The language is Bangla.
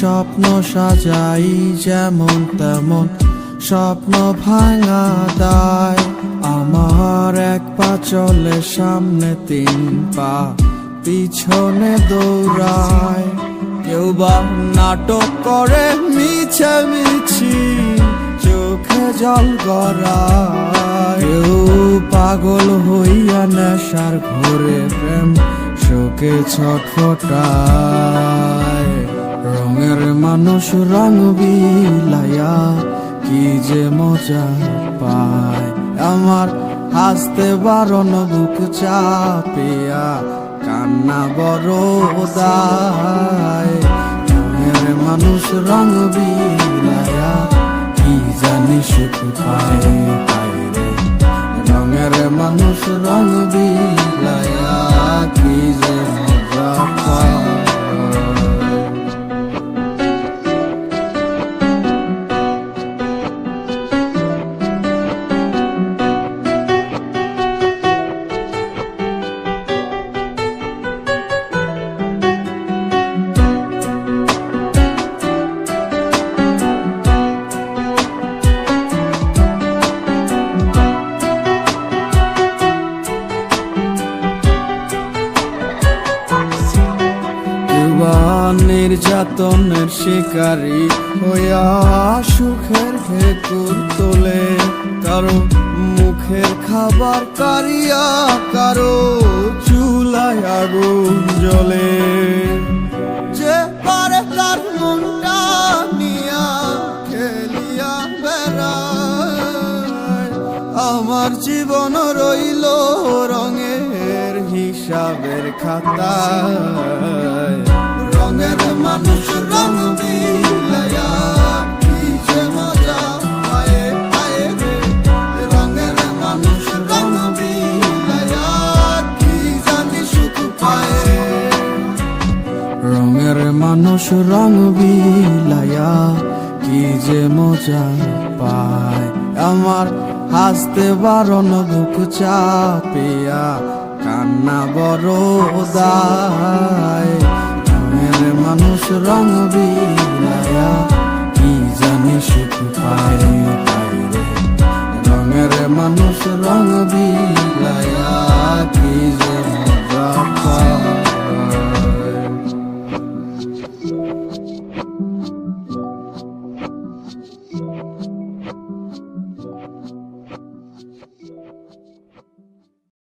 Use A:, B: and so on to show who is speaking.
A: স্বপ্ন সাজাই যেমন তেমন, স্বপ্ন ভাঙা দায়। আমার এক পা চলে, সামনে তিন পা, পিছনে দৌড়ায়। কেউ বা নাটক করে মিছে মিছি, চোখে জল গড়ায়। কেউ পাগল হইয়া নেশার ঘোরে প্রেম, শোকে ছটফটায়। রঙের মানুষ রং বিলাইয়া কি যে মজা পায়। আমার হাসতে বারণ বুক চাপিয়া কান্না বড় দায় মানুষ রং বিলায়া, কি জানি সুখ পায় রঙের মানুষ রং বিলায়া, কি যে মজা পায়। নির্যাতনের শিকারী হইয়া সুখের ঠেকুর তোলে। কারও মুখের খাবার কারিয়া, কারও চুলায় আগুন জ্বলে। যে পারে তার নিয়া খেলিয়া বেড়ায়। আমার জীবন রইল রঙের হিসাবের খাতায়। রঙের মানুষ রং মানুষ রং বিলাইয়া কি যে মজা পায়। আমার হাসতে বারণ বুক চাপিয়া, কান্না বড় দায় রং বিলাইয়া কি জানি সুখ পাই পাই রে রঙের মানুষ রং বিলায়া কি যে